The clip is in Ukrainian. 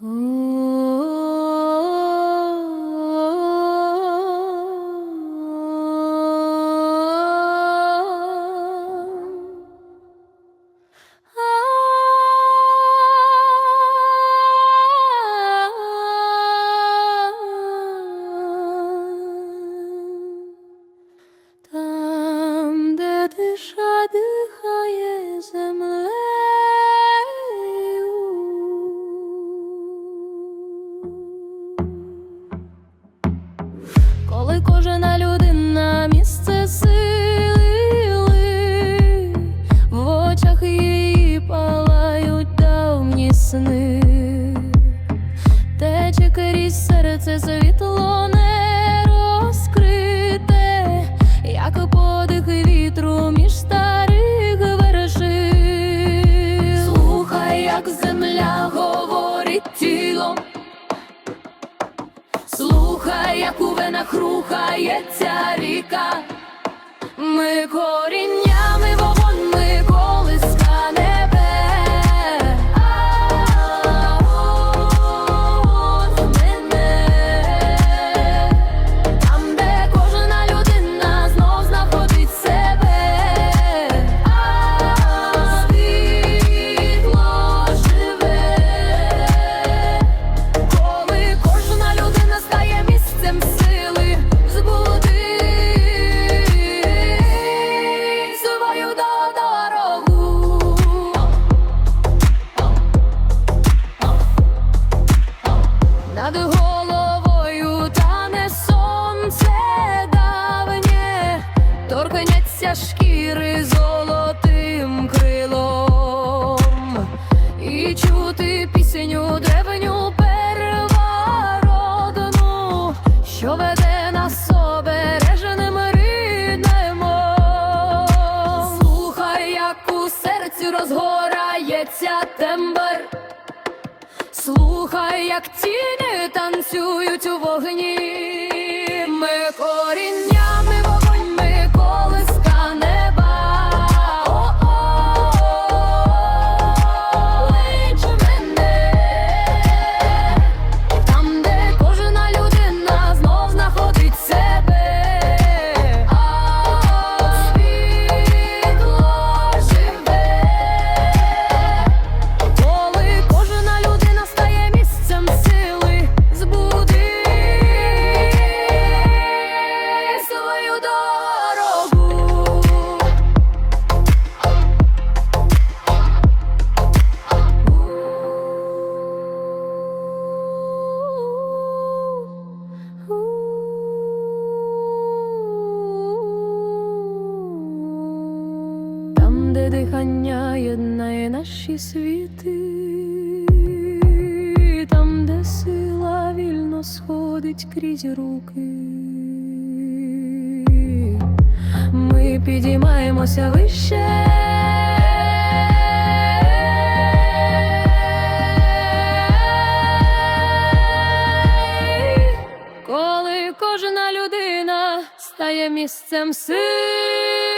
Там, де тиша Кожна людина місце сили, в очах її палають давні сни, тече крізь серце світло не розкрите, як подих вітру між старих вершин. Слухай, як земля говорить тілом. Рухається ріка. Ми Над головою тане сонце давнє, торкнеться шкіри золотим крилом, і чути пісню древню первородну, що веде нас обереженим ріднем. Слухай, як у серці розгорається тембр. Слухай, як тіні танцюють у вогні. Ми де дихання єднає наші світи, там, де сила вільно сходить крізь руки, ми підіймаємося вище. Коли кожна людина стає місцем сили.